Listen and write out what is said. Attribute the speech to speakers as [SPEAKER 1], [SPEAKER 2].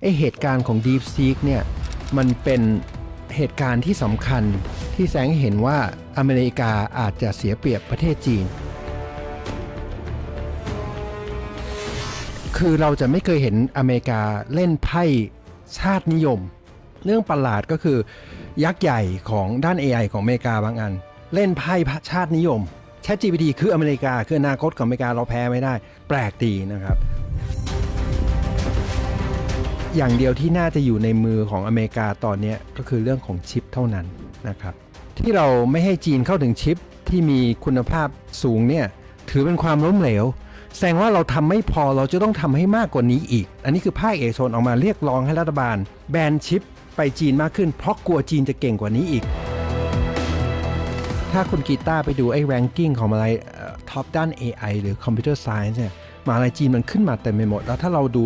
[SPEAKER 1] ไอเหตุการณ์ของ DeepSeek เนี่ยมันเป็นเหตุการณ์ที่สำคัญที่แสงเห็นว่าอเมริกาอาจจะเสียเปรียบประเทศจีน คือเราจะไม่เคยเห็นอเมริกาเล่นไพ่ชาตินิยม เรื่องประหลาดก็คือยักษ์ใหญ่ของด้าน AI ของอเมริกาบางอัน เล่นไพ่ชาตินิยม ChatGPT คืออเมริกาคืออนาคตของอเมริกาเราแพ้ไม่ได้ แปลกดีนะครับ อย่างเดียวที่น่าจะอยู่ในมือของอเมริกาตอนนี้ก็คือเรื่องของชิปเท่านั้นนะครับ ที่เราไม่ให้จีนเข้าถึงชิปที่มีคุณภาพสูงเนี่ยถือเป็นความล้มเหลว แสดงว่าเราทำไม่พอเราจะต้องทำให้มากกว่านี้อีก อันนี้คือภาคเอกชนออกมาเรียกร้องให้รัฐบาล แบนชิปไปจีนมากขึ้น เพราะกลัวจีนจะเก่งกว่านี้อีก ถ้าคุณกีตาร์ไปดูไอ้ ranking ของอะไรท็อปด้าน AI หรือ Computer Science เนี่ยมหาลัยจีนมันขึ้นมาเต็มไปหมด แล้วถ้าเราดู